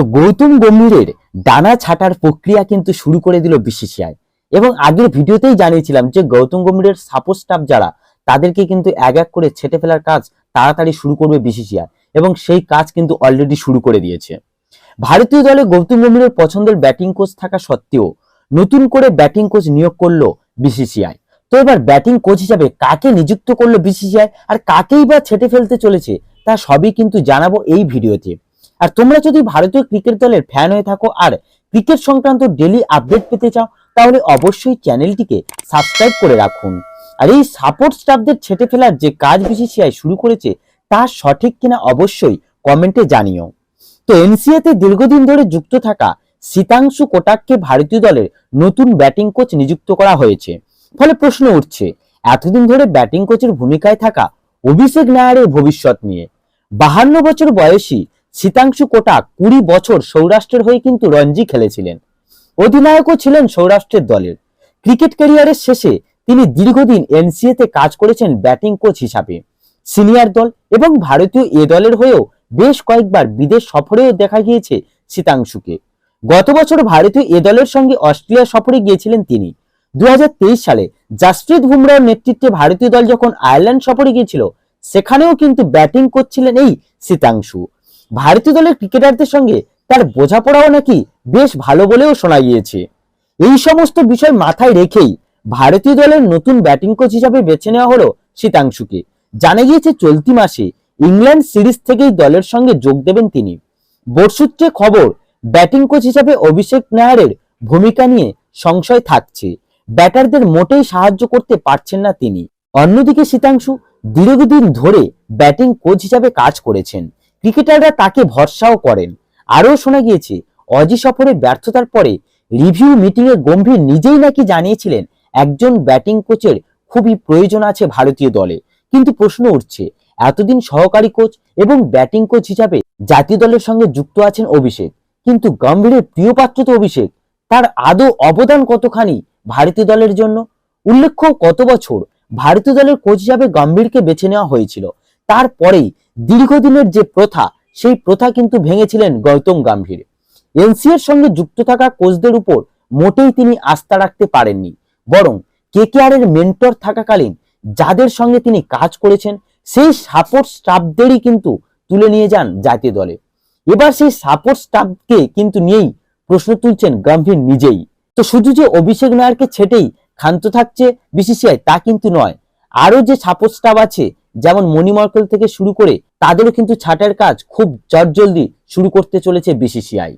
তো গৌতম গম্ভীরের ডানা ছাটার প্রক্রিয়া কিন্তু শুরু করে দিল বিসিসিআই এবং আগের ভিডিওতেই জানিয়েছিলাম যে গৌতম গম্ভীরের সাপোর্ট স্টাফ যারা, তাদেরকে কিন্তু এক এক করে ছেটে ফেলার কাজ তাড়াতাড়ি শুরু করবে বিসিসিআই এবং সেই কাজ কিন্তু অলরেডি শুরু করে দিয়েছে। ভারতীয় দলে গৌতম গম্ভীরের পছন্দের ব্যাটিং কোচ থাকা সত্ত্বেও নতুন করে ব্যাটিং কোচ নিয়োগ করল বিসিসিআই তো এবার ব্যাটিং কোচ হিসাবে কাকে নিযুক্ত করল বিসিসিআই আর কাকেই বা ছেটে ফেলতে চলেছে, তা সবই কিন্তু জানাব এই ভিডিওতে। আর তোমরা যদি ভারতীয় ক্রিকেট দলের ফ্যান হয়ে থাকো আর ক্রিকেট সংক্রান্ত ডেলি আপডেট পেতে চাও, তাহলে অবশ্যই চ্যানেলটিকে সাবস্ক্রাইব করে রাখুন। আর এই সাপোর্ট স্টাফদের ছেটে ফেলার যে কাজ বিসিসিআই শুরু করেছে, তা সঠিক কিনা অবশ্যই কমেন্টে জানিও। তো এনসিএতে দীর্ঘদিন ধরে যুক্ত থাকা শীতাংশু কোটাককে ভারতীয় দলের নতুন ব্যাটিং কোচ নিযুক্ত করা হয়েছে। ফলে প্রশ্ন উঠছে, এতদিন ধরে ব্যাটিং কোচের ভূমিকায় থাকা অভিষেক নায়ারের ভবিষ্যৎ নিয়ে। বাহান্ন বছর বয়সী শীতাংশু কোটাক কুড়ি বছর সৌরাষ্ট্রের হয়ে কিন্তু রঞ্জি খেলেছিলেন। অধিনায়কও ছিলেন সৌরাষ্ট্রের দলের। ক্রিকেট ক্যারিয়ারের শেষে তিনি দীর্ঘদিন এনসিএতে কাজ করেছেন ব্যাটিং কোচ হিসাবে। সিনিয়র দল এবং ভারতীয় এ দলের হয়েও বেশ কয়েকবার বিদেশ সফরেও দেখা গিয়েছে শীতাংশুকে। গত বছর ভারতীয় এ দলের সঙ্গে অস্ট্রেলিয়া সফরে গিয়েছিলেন তিনি। দু হাজার তেইশ সালে জাসপ্রীত বুমরাহর নেতৃত্বে ভারতীয় দল যখন আয়ারল্যান্ড সফরে গিয়েছিল, সেখানেও কিন্তু ব্যাটিং করছিলেন এই শীতাংশু। ভারতীয় দলের ক্রিকেটারদের সঙ্গে তার বোঝাপড়াও নাকি বেশ ভালো বলেও শোনা গিয়েছে। এই সমস্ত বিষয় মাথায় রেখেই ভারতীয় দলের নতুন ব্যাটিং কোচ হিসাবে বেছে নেওয়া হলো শীতাংশুকে। জানা গিয়েছে চলতি মাসে ইংল্যান্ড সিরিজ থেকেই দলের সঙ্গে যোগ দেবেন তিনি। বোর্ড সূত্রে খবর, ব্যাটিং কোচ হিসাবে অভিষেক নায়ারের ভূমিকা নিয়ে সংশয় থাকছে। ব্যাটারদের মোটেই সাহায্য করতে পারছেন না তিনি। অন্যদিকে শীতাংশু দীর্ঘদিন ধরে ব্যাটিং কোচ হিসাবে কাজ করেছেন। ক্রিকেটাররা তাকে ভরসাও করেন। আরও শোনা গিয়েছে, অজি সফরে ব্যর্থতার পরে রিভিউ মিটিংয়ে গম্ভীর নিজেই নাকি জানিয়েছিলেন, একজন ব্যাটিং কোচের খুবই প্রয়োজন আছে ভারতীয় দলে। কিন্তু প্রশ্ন উঠছে, এতদিন সহকারী কোচ এবং ব্যাটিং কোচ হিসাবে জাতীয় দলের সঙ্গে যুক্ত আছেন অভিষেক। কিন্তু গম্ভীরের প্রিয় পাত্র তো অভিষেক। তার আদৌ অবদান কতখানি ভারতীয় দলের জন্য? উল্লেখ্য কত বছর ভারতীয় দলের কোচ হিসাবে গম্ভীরকে বেছে নেওয়া হয়েছিল। তারপরেই দীর্ঘদিনের যে প্রথা, সেই প্রথা কিন্তু ভেঙেছিলেন গৌতম গম্ভীর। এনসিএর সঙ্গে যুক্ত থাকা কোচদের উপর মোটেই তিনি আস্থা রাখতে পারেননি। বরং কেকেআর এর মেন্টর থাকাকালীন যাদের সঙ্গে তিনি কাজ করেছেন, সেই সাপোর্ট স্টাফদেরই কিন্তু তুলে নিয়ে যান জাতীয় দলে। এবার সেই সাপোর্ট স্টাফকে কিন্তু নিয়েই প্রশ্ন তুলছেন গম্ভীর নিজেই। তো শুধু যে অভিষেক নায়ারকে ছেটেই ক্ষান্ত থাকছে বিসিসিআই, তা কিন্তু নয়। আরও যে সাপোর্ট স্টাফ আছে যেমন মণিমার্কেল থেকে শুরু করে তাদেরও কিন্তু ছাটের কাজ খুব জলদি শুরু করতে চলেছে বিসিসিআই